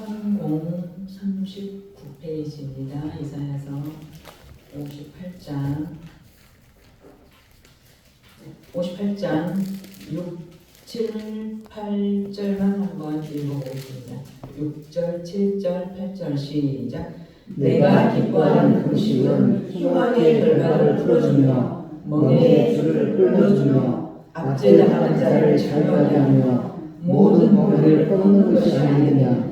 천공 39페이지입니다. 이사야서 58장 58장 6, 7, 8절만 한번 읽어보겠습니다. 6절, 7절, 8절 시작 내가 기뻐하는 금식은 흉악의 결과를 풀어주며 멍에의 줄을 끌어주며 압제당하는 자를 자유하게 하며 모든 범죄를 끊는 것이 아니느냐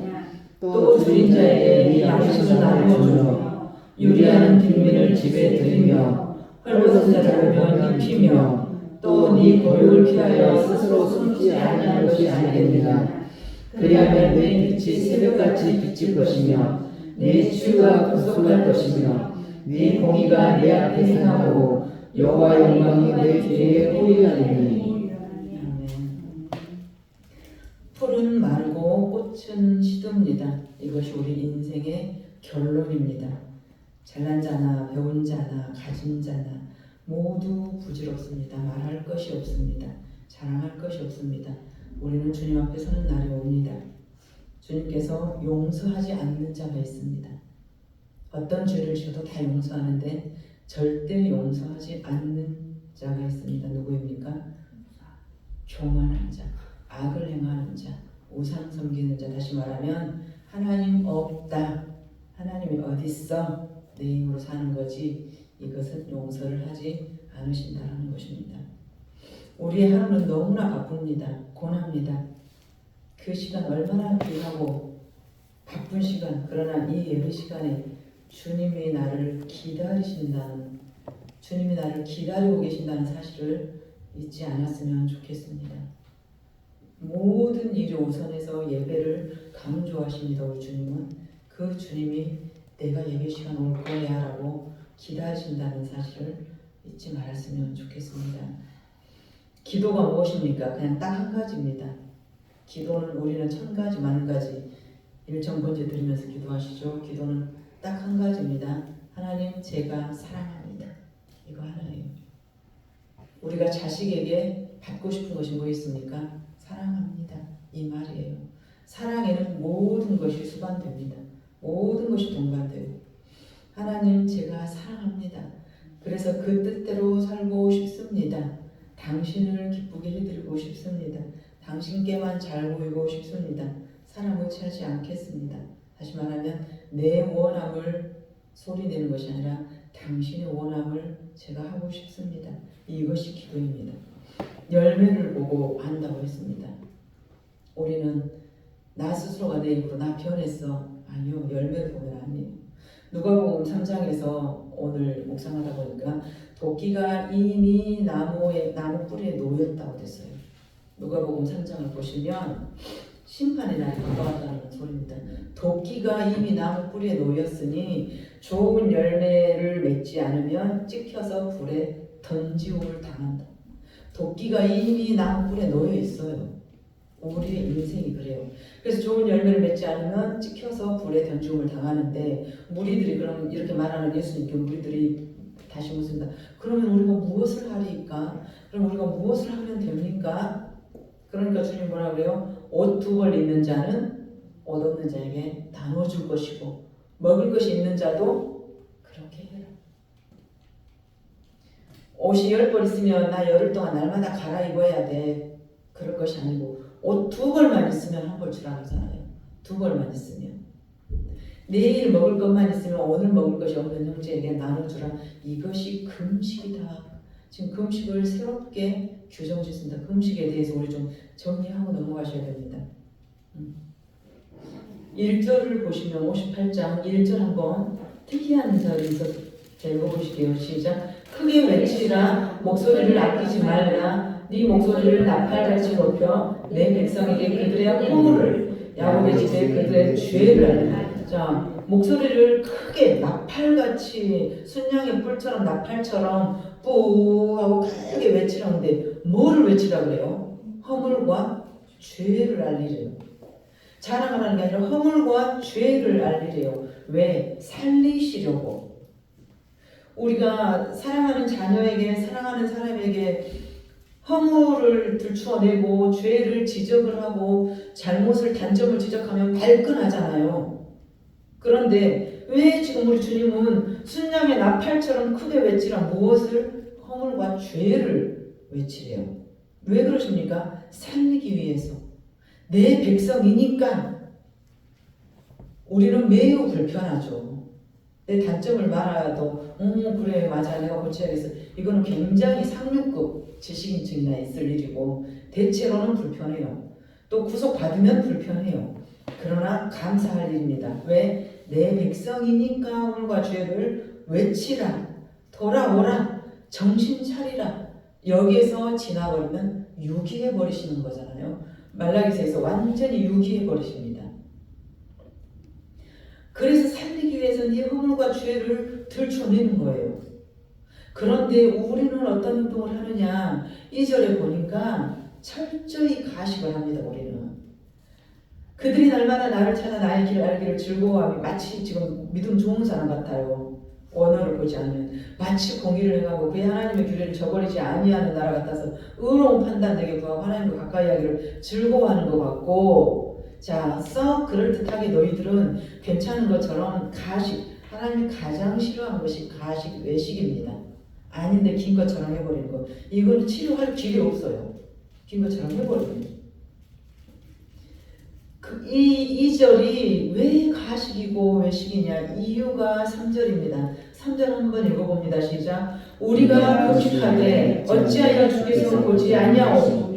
또 줄인 자에게 네 양식을 나누어 주며 유리하는 빈민을 집에 들이며 헐벗은 보면 입히며 또 네 고육을 피하여 스스로 숨지 아니하는 것이 아니겠느냐? 그리하면 내 빛이 새벽같이 비칠 것이며 내 치유가 구속할 것이며 네 공의가 내 앞에 생하고 여호와 영광이 내 뒤에 호위하리니 아멘. 풀은 말고 꽃은 시듭니다. 이것이 우리 인생의 결론입니다. 잘난 자나 배운 자나 가진 자나 모두 부질없습니다. 말할 것이 없습니다. 자랑할 것이 없습니다. 우리는 주님 앞에 서는 날이 옵니다. 주님께서 용서하지 않는 자가 있습니다. 어떤 죄를 지어도 다 용서하는데 절대 용서하지 않는 자가 있습니다. 누구입니까? 교만한 자, 악을 행하는 자, 우상 섬기는 자. 다시 말하면 하나님 없다. 하나님이 어딨어? 내 힘으로 사는 거지. 이것은 용서를 하지 않으신다는 것입니다. 우리의 하루는 너무나 바쁩니다. 고납니다. 그 시간 얼마나 귀하고 바쁜 시간. 그러나 이 예배 시간에 주님이 나를 기다리신다는 주님이 나를 기다리고 계신다는 사실을 잊지 않았으면 좋겠습니다. 모든 일을 우선해서 예배를 강조하십니다. 우리 주님은 그 주님이 내가 예배 시간 올 거야라고 기다리신다는 사실을 잊지 말았으면 좋겠습니다. 기도가 무엇입니까? 그냥 딱 한 가지입니다. 기도는 우리는 천 가지 만 가지 일정 번째 드리면서 기도하시죠. 기도는 딱 한 가지입니다. 하나님 제가 사랑합니다. 이거 하나예요. 우리가 자식에게 받고 싶은 것이 뭐 있습니까? 사랑합니다. 이 말이에요. 사랑에는 모든 것이 수반됩니다. 모든 것이 동반되고 하나님 제가 사랑합니다. 그래서 그 뜻대로 살고 싶습니다. 당신을 기쁘게 해드리고 싶습니다. 당신께만 잘 보이고 싶습니다. 사람 의치하지 않겠습니다. 다시 말하면 내 원함을 소리내는 것이 아니라 당신의 원함을 제가 하고 싶습니다. 이것이 기도입니다. 열매를 보고 안다고 했습니다. 우리는 나 스스로가 내 입으로 나 변했어. 아니요. 열매를 보면 아니에요. 누가복음 3장에서 오늘 묵상하다 보니까 도끼가 이미 나무에 나무 뿌리에 놓였다고 됐어요. 누가복음 3장을 보시면 심판의 날이 가까웠다는 소리입니다. 도끼가 이미 나무 뿌리에 놓였으니 좋은 열매를 맺지 않으면 찍혀서 불에 던지움을 당한다. 도끼가 이미 나무 뿌리에 놓여 있어요. 우리의 인생이 그래요. 그래서 좋은 열매를 맺지 않으면 찍혀서 불에 던지움을 당하는데 무리들이 그럼 이렇게 말하는 예수님께 무리들이 다시 묻습니다. 그러면 우리가 무엇을 하리까? 그럼 우리가 무엇을 하면 됩니까? 그러니까 주님 뭐라 그래요? 옷 두벌 있는 자는 옷 없는 자에게 나눠줄 것이고 먹을 것이 있는 자도 그렇게 해라. 옷이 열 벌 있으면 나 열흘 동안 날마다 갈아입어야 돼. 그럴 것이 아니고 옷 두 벌만 있으면 한벌 그러잖아요. 두 벌만 있으면. 내일 먹을 것만 있으면 오늘 먹을 것이 없는 형제에게 나눠주라. 이것이 금식이다. 지금 금식을 새롭게 규정 짓습니다. 금식에 대해서 우리 좀 정리하고 넘어가셔야 됩니다. 음. 1절을 보시면 58장 1절 한번 특이한 절이 있어 서 읽어보실게요. 시작. 크게 외치라 목소리를 아끼지 말라 네 목소리를 나팔같이 높여 내 백성에게 그들의 허물을 야곱의 집에 그들의 죄를. 자 목소리를 크게 나팔같이 순양의 뿔처럼 나팔처럼 뿌 하고 크게 외치라는데 뭐를 외치라 그래요? 허물과 죄를 알리래요. 자랑하라는 게 아니라 허물과 죄를 알리래요. 왜? 살리시려고. 우리가 사랑하는 자녀에게, 사랑하는 사람에게 허물을 들추어내고 죄를 지적을 하고 잘못을 단점을 지적하면 발끈하잖아요. 그런데 왜 지금 우리 주님은 순양의 나팔처럼 크게 외치라 무엇을 허물과 죄를 외치래요. 왜 그러십니까? 살리기 위해서 내 백성이니까 우리는 매우 불편하죠. 내 단점을 말하도 음 그래 맞아 내가 고쳐야겠어. 이거는 굉장히 상류급 지식인층이나 있을 일이고 대체로는 불편해요. 또 구속받으면 불편해요. 그러나 감사할 일입니다. 왜? 내 백성이니까 오늘과 죄를 외치라 돌아오라 정신 차리라. 여기에서 지나버리면 유기해 버리시는 거잖아요. 말라기서에서 완전히 유기해 버리십니다 그래서 살리기 위해서 네 허물과 죄를 들춰내는 거예요. 그런데 우리는 어떤 운동을 하느냐? 이절에 보니까 철저히 가식을 합니다, 우리는. 그들이 날마다 나를 찾아 나의 길을 알기를 즐거워하며 마치 지금 믿음 좋은 사람 같아요. 언어를 보지 않으면 마치 공의를 행하고 그의 하나님의 규례를 저버리지 아니하는 나라 같아서 의로운 판단 내게 구하고 하나님과 가까이 하기를 즐거워하는 것 같고 자, 썩 그럴듯하게 너희들은 괜찮은 것처럼 가식, 하나님이 가장 싫어하는 것이 가식, 외식입니다. 아닌데 긴 것처럼 해버리는 거. 이건 치료할 길이 없어요. 긴 것처럼 해버리는 거. 그, 이, 이 절이 왜 가식이고 외식이냐? 이유가 3절입니다. 3절 한번 읽어봅니다. 시작. 우리가 금식하되 어찌하여 주께서 보지 아니하오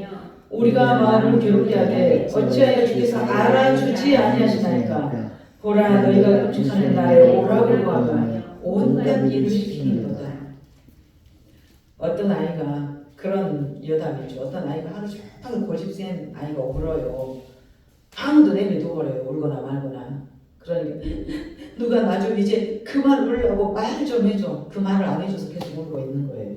우리가 마음을 괴롭게 하되 어찌하여 주께서 알아주지 아니하시나이까? 보라 너희가 금식하는 날에 오라고 하며 온갖 일을 시키는도다. 어떤 아이가 그런 여담이죠. 어떤 아이가 하루 종일 고집센 아이가 울어요. 아무도 내비둬버려요 울거나 말거나. 그러니까 누가 나 좀 이제 그만 울라고 말 좀 해줘. 그 말을 안 해줘서 계속 울고 있는 거예요.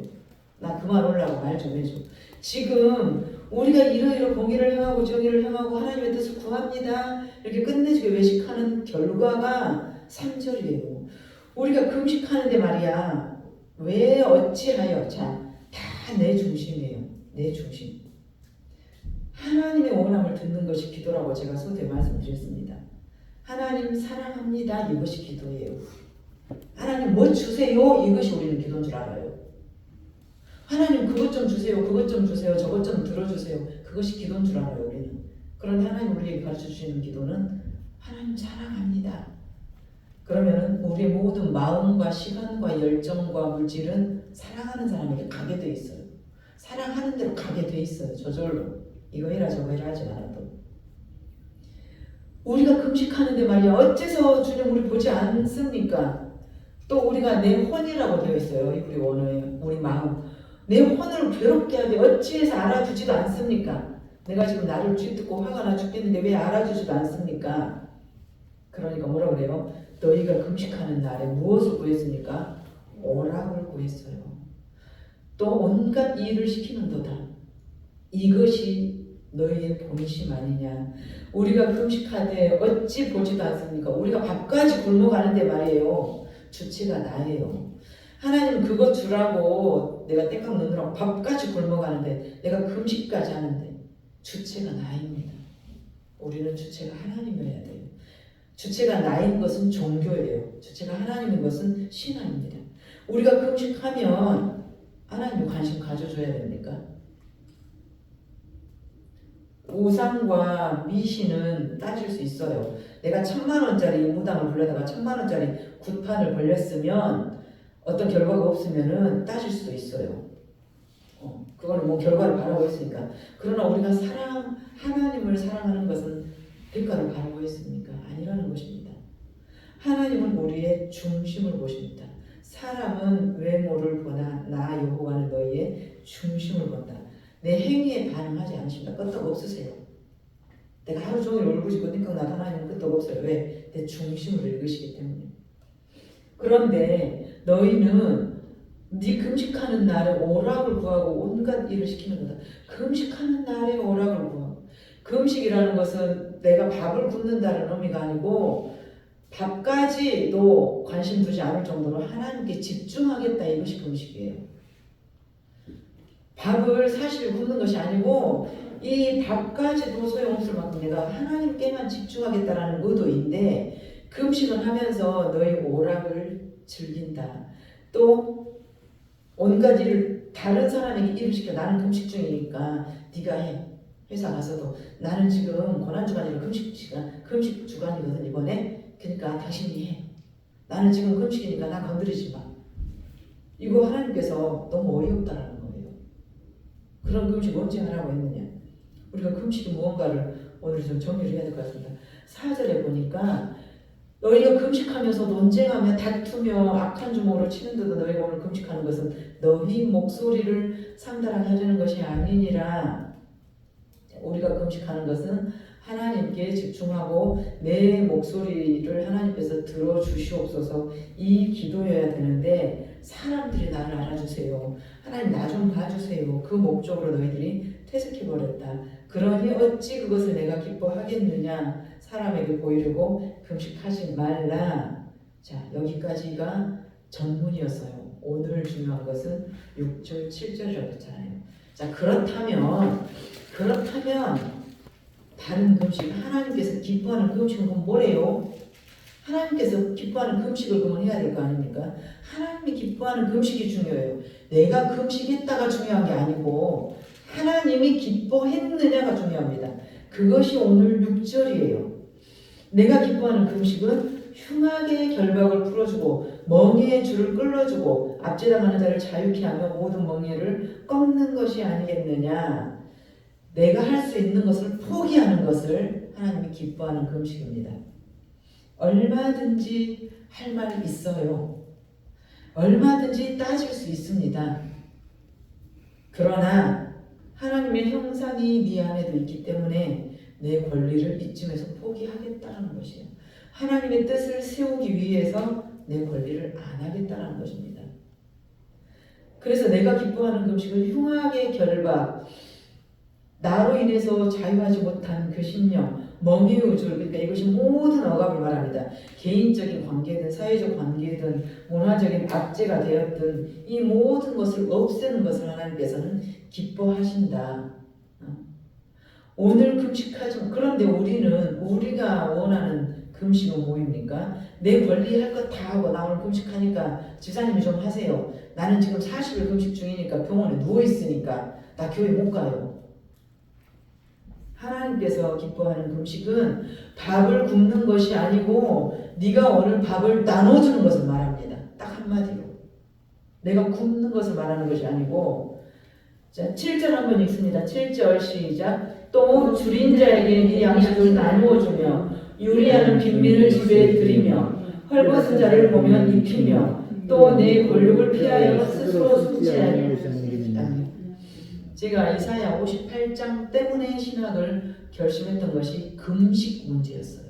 나 그만 울라고 말 좀 해줘. 지금 우리가 이러이러 공의를 행하고 정의를 행하고 하나님의 뜻을 구합니다. 이렇게 끝내주게 외식하는 결과가 3절이에요. 우리가 금식하는데 말이야. 왜 어찌하여 자, 다 내 중심이에요. 내 중심. 하나님의 원함을 듣는 것이 기도라고 제가 서두에 말씀드렸습니다. 하나님 사랑합니다. 이것이 기도예요. 하나님 뭐 주세요. 이것이 우리는 기도인 줄 알아요. 하나님 그것 좀 주세요. 그것 좀 주세요. 저것 좀 들어주세요. 그것이 기도인 줄 알아요. 우리는. 그런데 하나님 우리에게 가르쳐 주시는 기도는 하나님 사랑합니다. 그러면은 우리의 모든 마음과 시간과 열정과 물질은 사랑하는 사람에게 가게 돼 있어요. 사랑하는 대로 가게 돼 있어요. 저절로. 이거 해라 저거 해라 하지 않아도. 우리가 금식하는데 말이야 어째서 주님 우리 보지 않습니까? 또 우리가 내 혼이라고 되어 있어요. 우리 원어에 우리 마음. 내 혼을 괴롭게 하되 어찌해서 알아주지도 않습니까? 내가 지금 나를 쥐뜯고 화가 나 죽겠는데 왜 알아주지도 않습니까? 그러니까 뭐라 그래요? 너희가 금식하는 날에 무엇을 구했습니까? 오락을 구했어요. 또 온갖 일을 시키는도다. 이것이 너희의 본심 아니냐? 우리가 금식하되 어찌 보지도 않습니까? 우리가 밥까지 굶어가는데 말이에요. 주체가 나예요. 하나님 그거 주라고 내가 땡깡 넣느라고 밥까지 굶어가는데 내가 금식까지 하는데 주체가 나입니다. 우리는 주체가 하나님이어야 돼요. 주체가 나인 것은 종교예요. 주체가 하나님인 것은 신앙입니다. 우리가 금식하면 하나님 관심 가져줘야 됩니까? 우상과 미신은 따질 수 있어요. 내가 천만 원짜리 무당을 불러다가 천만 원짜리 굿판을 벌렸으면 어떤 결과가 없으면은 따질 수도 있어요. 어, 그거는 뭐 결과를 바라고 있으니까. 그러나 우리가 사랑 하나님을 사랑하는 것은 대가를 바라고 있습니까? 아니라는 것입니다. 하나님은 우리의 중심을 보십니다. 사람은 외모를 보나 나 여호와는 너희의 중심을 본다. 내 행위에 반응하지 않으십니다. 끄떡 없으세요. 내가 하루 종일 울부짖고 띵깍 나도 하나님은 끄떡 없어요. 왜? 내 중심을 읽으시기 때문에. 그런데 너희는 네 금식하는 날에 오락을 구하고 온갖 일을 시키는 거다. 금식하는 날에 오락을 구하고. 금식이라는 것은 내가 밥을 굶는다는 의미가 아니고 밥까지도 관심 두지 않을 정도로 하나님께 집중하겠다 이것이 금식이에요. 밥을 사실 굶는 것이 아니고 이 밥까지도 소용없을 만큼 내가 하나님께만 집중하겠다라는 의도인데 금식을 하면서 너의 오락을 즐긴다. 또 온갖 일을 다른 사람에게 일을 시켜 나는 금식 중이니까 네가 해. 회사 가서도 나는 지금 고난 주간이라 금식 시간 금식 주간이거든 이번에 그러니까 당신이 해. 나는 지금 금식이니까 나 건드리지 마. 이거 하나님께서 너무 어이없다라는 거예요. 그런 금식 언제 하라고 했느냐? 우리가 금식이 무언가를 오늘 좀 정리를 해야 될 것 같습니다. 4절에 보니까 너희가 금식하면서 논쟁하며 다투며 악한 주먹으로 치는데도 너희가 오늘 금식하는 것은 너희 목소리를 상달하게 하려는 것이 아니니라. 우리가 금식하는 것은 하나님께 집중하고 내 목소리를 하나님께서 들어주시옵소서 이 기도여야 되는데 사람들이 나를 알아주세요. 하나님 나 좀 봐주세요. 그 목적으로 너희들이 퇴색해버렸다. 그러니 어찌 그것을 내가 기뻐하겠느냐. 사람에게 보이려고 금식하지 말라. 자, 여기까지가 전문이었어요. 오늘 중요한 것은 6절, 7절이라고 했잖아요. 자, 그렇다면, 그렇다면, 다른 금식, 하나님께서 기뻐하는 금식은 뭐래요? 하나님께서 기뻐하는 금식을 그러면 해야 될 거 아닙니까? 하나님이 기뻐하는 금식이 중요해요. 내가 금식했다가 중요한 게 아니고, 하나님이 기뻐했느냐가 중요합니다. 그것이 오늘 6절이에요. 내가 기뻐하는 금식은 흉악의 결박을 풀어주고 멍에의 줄을 끌어주고 압제당하는 자를 자유케 하며 모든 멍에를 꺾는 것이 아니겠느냐. 내가 할 수 있는 것을 포기하는 것을 하나님이 기뻐하는 금식입니다. 얼마든지 할 말 있어요. 얼마든지 따질 수 있습니다. 그러나 하나님의 형상이 네 안에도 있기 때문에 내 권리를 이쯤에서 포기하겠다는 것이에요. 하나님의 뜻을 세우기 위해서 내 권리를 안 하겠다는 것입니다. 그래서 내가 기뻐하는 금식은 흉악의 결박, 나로 인해서 자유하지 못한 그 심령, 멍의 우줄, 그러니까 이것이 모든 억압을 말합니다. 개인적인 관계든 사회적 관계든 문화적인 압제가 되었든 이 모든 것을 없애는 것을 하나님께서는 기뻐하신다. 오늘 금식하지 그런데 우리는 우리가 원하는 금식은 뭐입니까? 내 권리 할 것 다 하고 나 오늘 금식하니까 집사님이 좀 하세요. 나는 지금 40일 금식 중이니까 병원에 누워 있으니까 나 교회 못 가요. 하나님께서 기뻐하는 금식은 밥을 굶는 것이 아니고 네가 오늘 밥을 나눠주는 것을 말합니다. 딱 한마디로. 내가 굶는 것을 말하는 것이 아니고 자 7절 한번 읽습니다. 7절 시작 또 줄인 자에게 네 양식을 나누어 주며 유리하는 빈민을 집에 들이며 헐벗은 자를 보면 입히며 또 내 권력을 피하여 스스로 숙지하며 제가 이사야 58장 때문에 신학을 결심했던 것이 금식 문제였어요.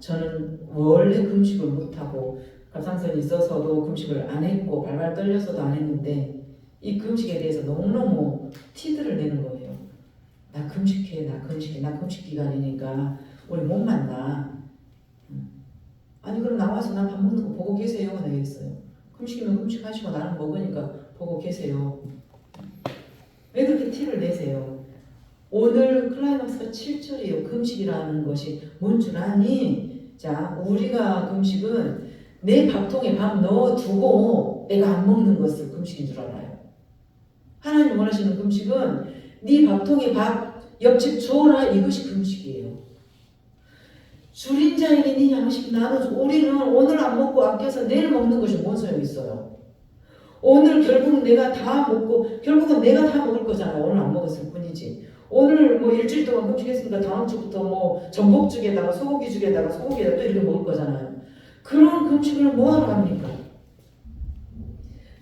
저는 원래 금식을 못하고 갑상선이 있어서도 금식을 안 했고 발발 떨려서도 안 했는데 이 금식에 대해서 너무너무 티들을 내는 거예요. 나 금식해, 나 금식해, 나 금식 기간이니까 우리 못 만나. 음. 아니 그럼 나와서 나 밥 먹는 거 보고 계세요. 했어요. 금식이면 금식하시고 나는 먹으니까 보고 계세요. 왜 그렇게 티를 내세요? 오늘 클라이막스가 7절이에요. 금식이라는 것이 뭔 줄 아니? 자, 우리가 금식은 내 밥통에 밥 넣어두고 내가 안 먹는 것을 금식인 줄 알아요. 하나님 원하시는 금식은 네 밥통에 밥 옆집 줘라 이것이 금식이에요. 줄인 자에게 네 양식 나눠줘. 우리는 오늘 안 먹고 아껴서 내일 먹는 것이 뭔 소용 있어요? 오늘 결국 내가 다 먹고 결국은 내가 다 먹을 거잖아. 오늘 안 먹었을 뿐이지. 오늘 뭐 일주일 동안 금식했으니까 다음 주부터 뭐 전복죽에다가 소고기죽에다가 소고기에다 또 이렇게 먹을 거잖아요. 그런 금식을 뭐하러 합니까?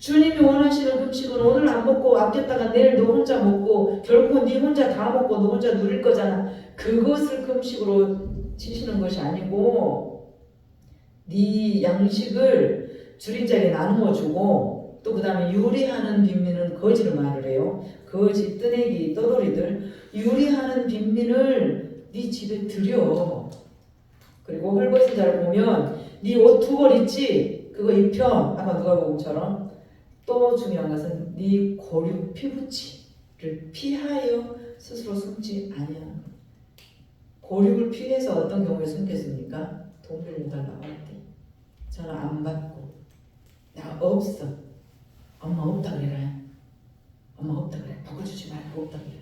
주님이 원하시는 금식은 오늘 안 먹고 아꼈다가 내일 너 혼자 먹고 결국은 네 혼자 다 먹고 너 혼자 누릴 거잖아. 그것을 금식으로 치시는 것이 아니고 네 양식을 자에게 나누어 주고 또 그 다음에 유리하는 빈민은 거지를 말을 해요. 거지, 뜨내기, 떠돌이들 유리하는 빈민을 네 집에 들여. 그리고 헐벗은 자를 보면 네 옷 두 벌 있지? 그거 입혀. 아까 누가복음처럼 또 중요한 것은 네 고륙 피부치. 피하여 스스로 숨지 아니하는 것. 고륙을 피해서 어떤 경우에 숨겠습니까? 돈 빌려달라고 할 때. 저는 안 받고 나 없어. 엄마 없다 그래라. 엄마 없다 그래. 바꿔주지 말고 없다 그래.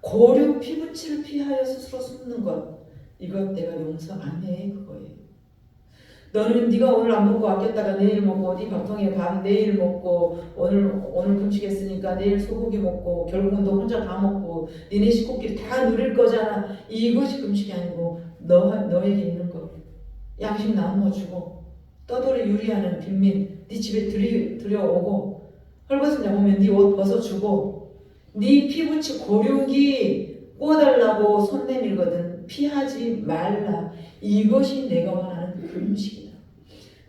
고륙 피부치를 피하여 스스로 숨는 것. 이것 내가 용서 안 해. 그거예요. 너는 네가 오늘 안 먹고 아꼈다가 내일 먹고 네 밥통에 밥 내일 먹고 오늘 오늘 금식했으니까 내일 소고기 먹고 결국은 너 혼자 다 먹고 니네 식구끼리 다 누릴 거잖아. 이것이 금식이 아니고 너 너에게 있는 거 양식 나누어 주고 떠돌이 유리하는 빈민 네 집에 들이 들여오고 헐벗은 자 보면 네 옷 벗어 주고 네 피부치 고륙이 꼬달라고 손 내밀거든. 피하지 말라. 이것이 내가 원하는 금식이다.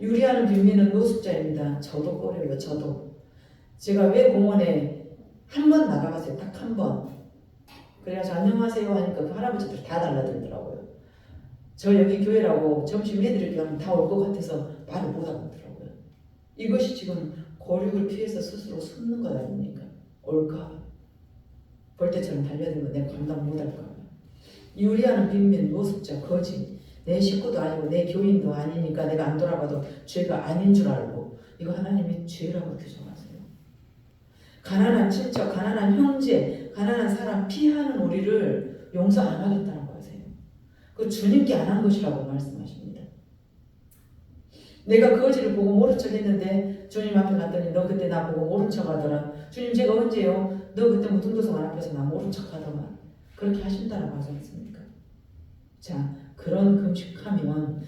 유리하는 빈민은 노숙자입니다. 저도 꺼려요. 저도. 제가 왜 공원에 한 번 나가봤어요. 딱 한 번. 그래가지고 안녕하세요 하니까 그 할아버지들 다 달라들더라고요. 저 여기 교회라고 점심 해드릴게요 하면 다 올 것 같아서 말을 못 하겠더라고요. 이것이 지금 고륙을 피해서 스스로 숨는 것 아닙니까? 올까? 볼 때처럼 달려들면 내가 감당 못할까? 유리하는 빈민, 노숙자, 거지. 내 식구도 아니고 내 교인도 아니니까 내가 안 돌아봐도 죄가 아닌 줄 알고 이거 하나님이 죄라고 규정하세요. 가난한 친척, 가난한 형제, 가난한 사람 피하는 우리를 용서 안 하겠다는 거세요. 그 주님께 안 한 것이라고 말씀하십니다. 내가 거지를 보고 모른 척 했는데 주님 앞에 갔더니 너 그때 나 보고 모른 척 하더라. 주님 제가 언제요? 너 그때 무등도성관 앞에서 나 모른 척 하더만. 그렇게 하신다라고 하지 않습니까? 자, 그런 금식하면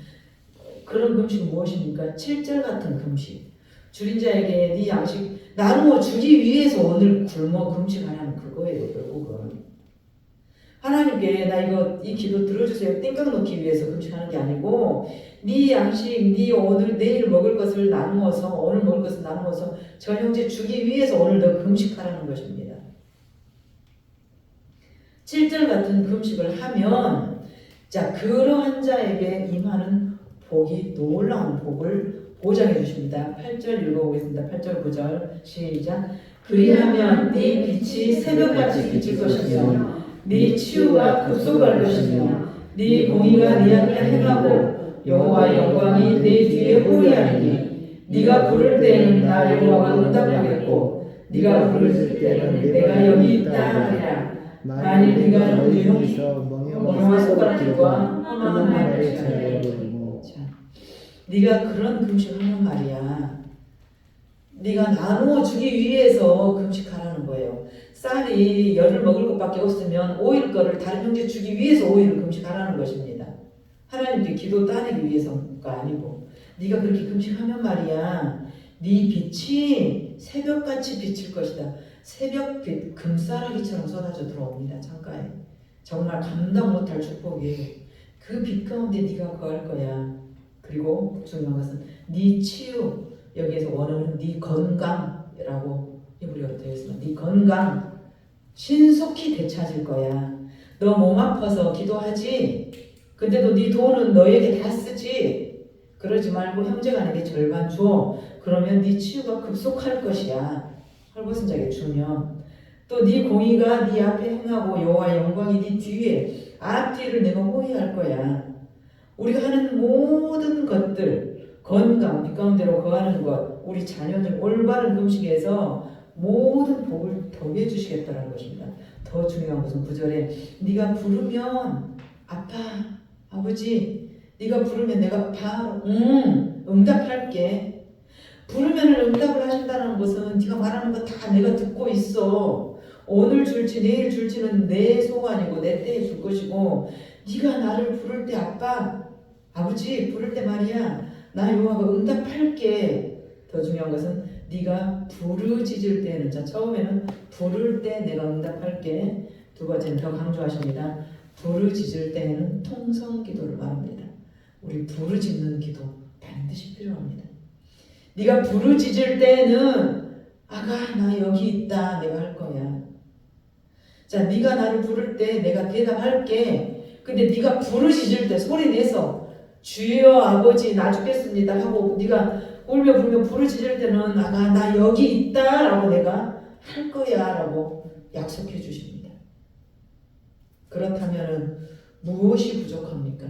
그런 금식은 무엇입니까? 7절 같은 금식. 줄인 자에게 네 양식 나누어 주기 위해서 오늘 굶어 금식하라는 그거예요, 결국은. 하나님께 나 이거 이 기도 들어주세요. 땡깡 놓기 위해서 금식하는 게 아니고 네 양식, 네 오늘 내일 먹을 것을 나누어서 오늘 먹을 것을 나누어서 저 형제 주기 위해서 오늘 너 금식하라는 것입니다. 7절 같은 금식을 하면 자 그러한 자에게 임하는 복이 놀라운 복을 보장해 주십니다. 8절 읽어보겠습니다. 8절 9절 시작 그리하면 네 빛이 새벽같이 비칠 것이며 네 치유가 급속할 것이며 네 공의가 네 앞에 행하고 여호와의 영광이 네 뒤에 호위하리니 네가 부를 때에는 나 여호와가 응답하겠고 네가 부를 때는 내가 여기 있다 하리라 만일 네가 너희 형 손가락들과 손가락들과 험한 말을 잘해 잘해 버리고 자, 네가 그런 금식하는 말이야. 네가 나누어 주기 위해서 금식하라는 거예요. 쌀이 열을 먹을 것밖에 없으면 오일 거를 다른 형제 주기 위해서 오일을 금식하라는 것입니다. 하나님께 기도 따내기 위해서가 아니고 네가 그렇게 금식하면 말이야. 네 빛이 새벽같이 비칠 것이다. 새벽빛 금싸라기처럼 쏟아져 들어옵니다. 창가에. 정말 감당 못할 축복이에요. 그 빛 가운데 네가 거할 거야. 그리고 중요한 것은 네 치유 여기에서 원하는 네 건강이라고 히브리어로 되어 있습니다. 네 건강 신속히 되찾을 거야. 너 몸 아파서 기도하지. 근데도 네 돈은 너에게 다 쓰지. 그러지 말고 형제간에게 절반 줘. 그러면 네 치유가 급속할 것이야. 헐벗은 자에게 주면 또 네 공의가 네 앞에 행하고 여호와의 영광이 네 뒤에 앞뒤를 내가 호위할 거야. 우리가 하는 모든 것들 건강, 빛 가운데로 거하는 것, 우리 자녀들 올바른 금식에서 모든 복을 더해 주시겠다는 것입니다. 더 중요한 것은 구절에 네가 부르면 아빠, 아버지, 네가 부르면 내가 바로 응 응답할게. 부르면 응답을 하신다는 것은 네가 말하는 거 다 내가 듣고 있어. 오늘 줄지 내일 줄지는 내 소관이고 내 때에 줄 것이고 네가 나를 부를 때 아빠 아버지 부를 때 말이야. 나 여호와가 응답할게. 더 중요한 것은 네가 부르짖을 때는 자 처음에는 부를 때 내가 응답할게. 두 번째는 더 강조하십니다. 부르짖을 때에는 통성 기도를 말합니다. 우리 부르짖는 기도 반드시 필요합니다. 네가 부르짖을 때는 아가 나 여기 있다. 내가 할 거야 자 네가 나를 부를 때 내가 대답할게 근데 네가 부르짖을 때 소리 내서 주여 아버지 나 죽겠습니다 하고 네가 울며 불며 부르짖을 때는 아가 나 여기 있다라고 내가 할 거야라고 약속해 주십니다. 그렇다면은 무엇이 부족합니까?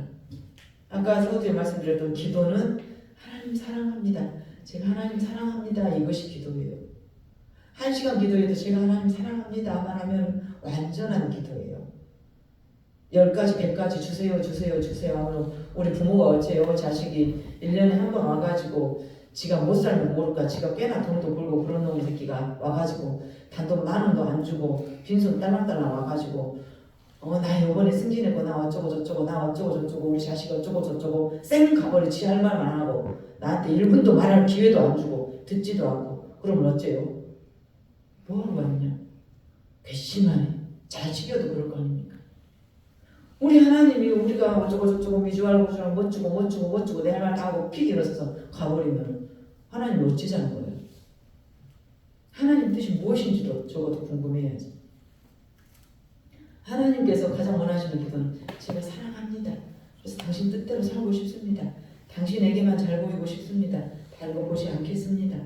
아까 서두에 말씀드렸던 기도는 하나님 사랑합니다. 제가 하나님 사랑합니다. 이것이 기도예요. 한 시간 기도해도 제가 하나님 사랑합니다만 하면 완전한 기도예요. 열 가지, 백 가지 주세요, 주세요, 주세요 하면 우리 부모가 어째요? 자식이 1년에 한 번 와가지고 지가 못 살면 모를까 지가 꽤나 돈도 벌고 그런 놈의 새끼가 와가지고 단돈 만 원도 안 주고 빈손 딸랑딸랑 와가지고 어나 요번에 승진했고 나 어쩌고 저쩌고 나 어쩌고 저쩌고 우리 자식 어쩌고 저쩌고 쌩 가버리 지할 말만 하고 나한테 1분도 말할 기회도 안 주고 듣지도 않고 그러면 어째요? 뭐 하는 거 아니냐? 괘씸하네 잘 지켜도 그럴 거 아닙니까? 우리 하나님이 우리가 어쩌고 저쩌고 미주알 못 주고 못 주고 내할말다 하고 피 길어서 가버리면 하나님 어찌 자는 거예요? 하나님 뜻이 무엇인지도 적어도 궁금해야지. 하나님께서 가장 원하시는 기도는 제가 사랑합니다. 그래서 당신 뜻대로 살고 싶습니다. 당신에게만 잘 보이고 싶습니다. 다른 거 보지 않겠습니다.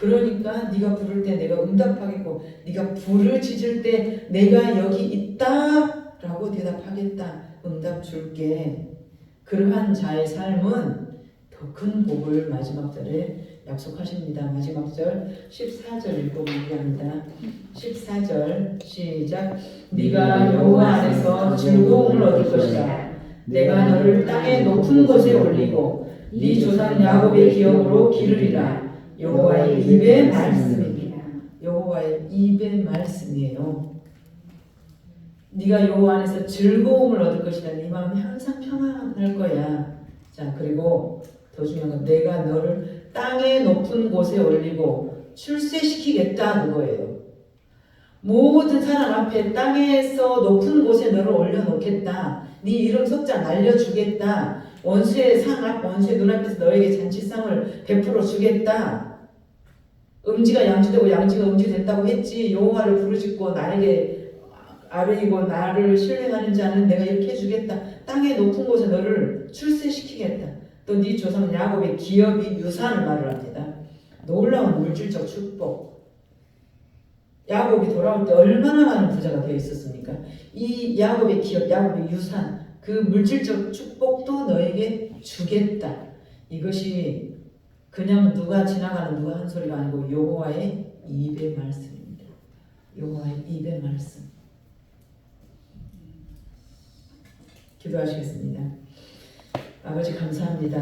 그러니까 네가 부를 때 내가 응답하겠고 네가 불을 짖을 때 내가 여기 있다 라고 대답하겠다. 응답 줄게. 그러한 자의 삶은 더 큰 복을 마지막 절에 약속하십니다. 마지막 절 14절 읽어보기 합니다. 14절 시작 네가 여호와 안에서 즐거움을 얻을 것이다. 내가 너를 땅의 높은 곳에 올리고 네 조상 야곱의 기업으로 기르리라. 여호와의 입의 말씀입니다. 여호와의 입의 말씀이에요. 네가 여호와 안에서 즐거움을 얻을 것이다. 네 마음이 항상 평안할 거야. 자 그리고 더 중요한 건 내가 너를 땅의 높은 곳에 올리고 출세시키겠다 그거예요. 모든 사람 앞에 땅에서 높은 곳에 너를 올려놓겠다. 네 이름 석자 날려주겠다. 원수의 상 앞, 원수의 눈앞에서 너에게 잔치상을 베풀어 주겠다. 음지가 양주되고 양지가 음지됐다고 했지. 여호와를 부르짖고 나에게 아뢰이고 나를 신뢰하는 자는 내가 이렇게 해주겠다. 땅의 높은 곳에 너를 출세시키겠다. 또 네 조상 야곱의 기업이 유산을 말을 합니다. 놀라운 물질적 축복. 야곱이 돌아올 때 얼마나 많은 부자가 되어 있었습니까? 이 야곱의 기업, 야곱의 유산, 그 물질적 축복도 너에게 주겠다. 이것이 그냥 누가 지나가는 누가 한 소리가 아니고 여호와의 입의 말씀입니다. 여호와의 입의 말씀. 기도하시겠습니다. 아버지 감사합니다.